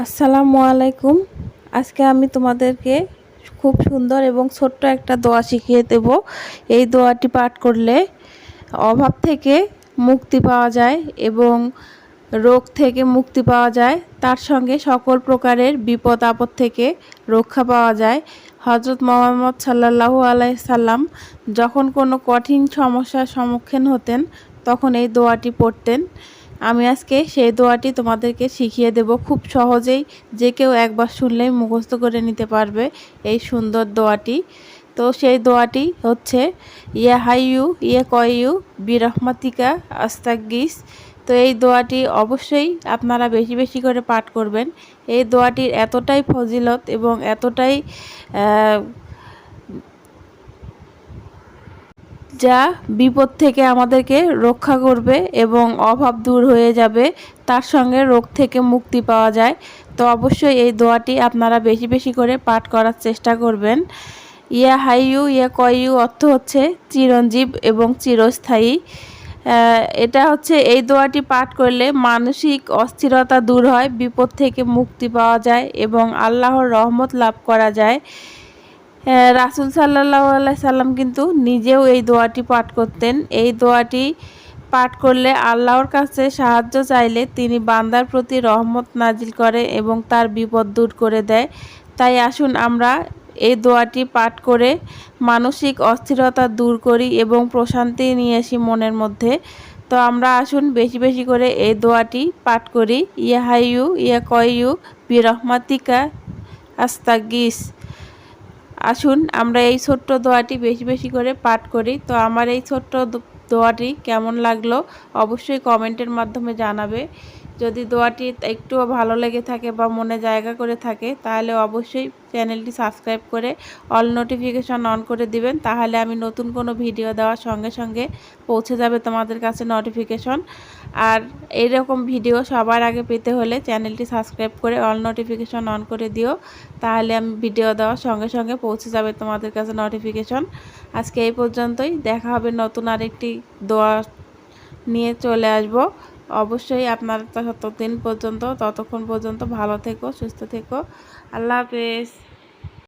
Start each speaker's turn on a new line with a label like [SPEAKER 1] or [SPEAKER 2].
[SPEAKER 1] আসসালামু আলাইকুম। আজকে আমি তোমাদেরকে খুব সুন্দর এবং ছোট্ট একটা দোয়া শিখিয়ে দেব। এই দোয়াটি পাঠ করলে অভাব থেকে মুক্তি পাওয়া যায় এবং রোগ থেকে মুক্তি পাওয়া যায়। তার সঙ্গে সকল প্রকারের বিপদ আপদ থেকে রক্ষা পাওয়া যায়। হজরত মোহাম্মদ সাল্লাহু আলাই সাল্লাম যখন কোনো কঠিন সমস্যার সম্মুখীন হতেন, তখন এই দোয়াটি পড়তেন। আমি আজকে সেই দোয়াটি তোমাদেরকে শিখিয়ে দেব খুব সহজেই, যে কেউ একবার শুনলেই মুখস্থ করে নিতে পারবে এই সুন্দর দোয়াটি। তো সেই দোয়াটি হচ্ছে, ইয়া হাইয়ু ইয়ে কয়ু বিরহমাতিকা আস্তাগিস তো এই দোয়াটি অবশ্যই আপনারা বেশি বেশি করে পাঠ করবেন। এই দোয়াটির এতটাই ফজিলত এবং এতটাই যা বিপদ থেকে আমাদেরকে রক্ষা করবে এবং অভাব দূর হয়ে যাবে, তার সঙ্গে রোগ থেকে মুক্তি পাওয়া যায়। তো অবশ্যই এই দোয়াটি আপনারা বেশি বেশি করে পাঠ করার চেষ্টা করবেন। ইয়া হাইয়ু, ইয়া কয়ু অর্থ হচ্ছে চিরঞ্জীব এবং চিরস্থায়ী। এটা হচ্ছে এই দোয়াটি পাঠ করলে মানসিক অস্থিরতা দূর হয়, বিপদ থেকে মুক্তি পাওয়া যায় এবং আল্লাহর রহমত লাভ করা যায়। রাসুল সাল্লাহ সাল্লাম কিন্তু নিজেও এই দোয়াটি পাঠ করতেন। এই দোয়াটি পাঠ করলে আল্লাহর কাছে সাহায্য চাইলে তিনি বান্দার প্রতি রহমত নাজিল করে এবং তার বিপদ দূর করে দেয়। তাই আসুন আমরা এই দোয়াটি পাঠ করে মানসিক অস্থিরতা দূর করি এবং প্রশান্তি নিয়ে আসি মনের মধ্যে। তো আমরা আসুন বেশি বেশি করে এই দোয়াটি পাঠ করি। ইয়া হাইয়ু, ইয়া কয়ু বি রহমাতিকা আস্তাগিস আসুন, আমরা এই ছোট্ট দোয়াটি বেশি বেশি করে পাঠ করি। তো আমার এই ছোট্ট দোয়াটি কেমন লাগল অবশ্যই কমেন্টের মাধ্যমে জানাবে। যদি দোয়াটি একটুও ভালো লেগে থাকে বা মনে জায়গা করে থাকে, তাহলে অবশ্যই চ্যানেলটি সাবস্ক্রাইব করে অল নোটিফিকেশন অন করে দিবেন। তাহলে আমি নতুন কোনো ভিডিও দেওয়ার সঙ্গে সঙ্গে পৌঁছে যাবে তোমাদের কাছে নোটিফিকেশন। আর এইরকম ভিডিও সবার আগে পেতে হলে চ্যানেলটি সাবস্ক্রাইব করে অল নোটিফিকেশন অন করে দিও। তাহলে আমি ভিডিও দেওয়ার সঙ্গে সঙ্গে পৌঁছে যাবে তোমাদের কাছে নোটিফিকেশন। আজকে এই পর্যন্তই। দেখা হবে নতুন আরেকটি দোয়া নিয়ে চলে আসব। অবশ্যই আপনার ততদিন পর্যন্ত ততক্ষণ পর্যন্ত ভালো থেকো সুস্থ থেকো। আল্লাহ হাফেজ।